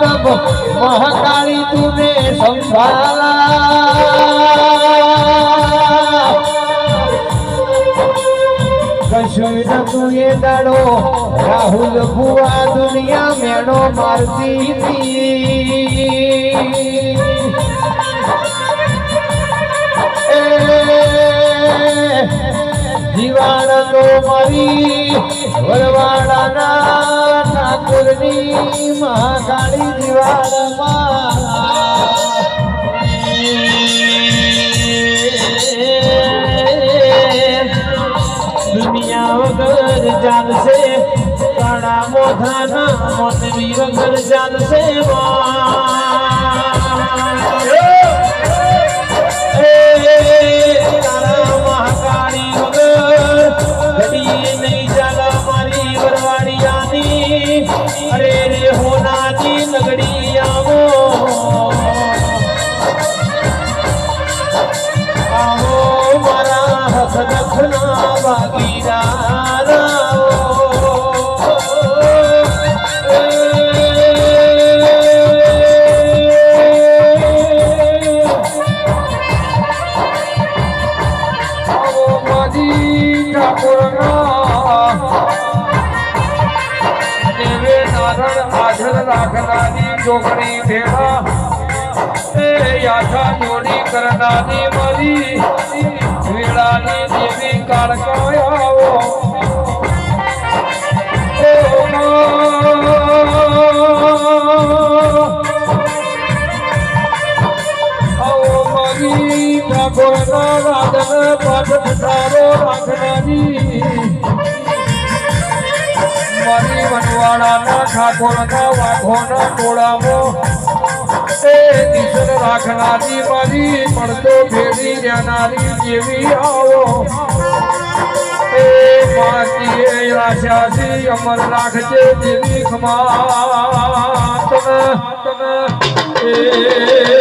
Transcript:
તબ મહાકાળી તુને સંભાળા. કશું નતું દાડો રાહુલ ભુવા દુનિયા મેળો મારતી જીવાણ તો મરી વરવાડાના વગર ચાલશે, કાળા મોઢાના મોતવી વગર ચાલશે મહાકાળી વગર ઘડીએ નહીં ચાલે મારી વરવાડિયાની. અરે રે હોનાની નગડી રાખનારી છોકરી ભેળા. એ યાથા જોડી કરનારી મરી વેળાની દેવી કાળકાયાઓ ઓ આવો મારી વનવાડાના ઠાકોરના વાઘોના ટોળામાં એ રાખનારી મારી પડતો ભેડી રહેનારી જેવી આવો. એ માતીએ આશાથી અમર રાખજે દેવી ખમા તને એ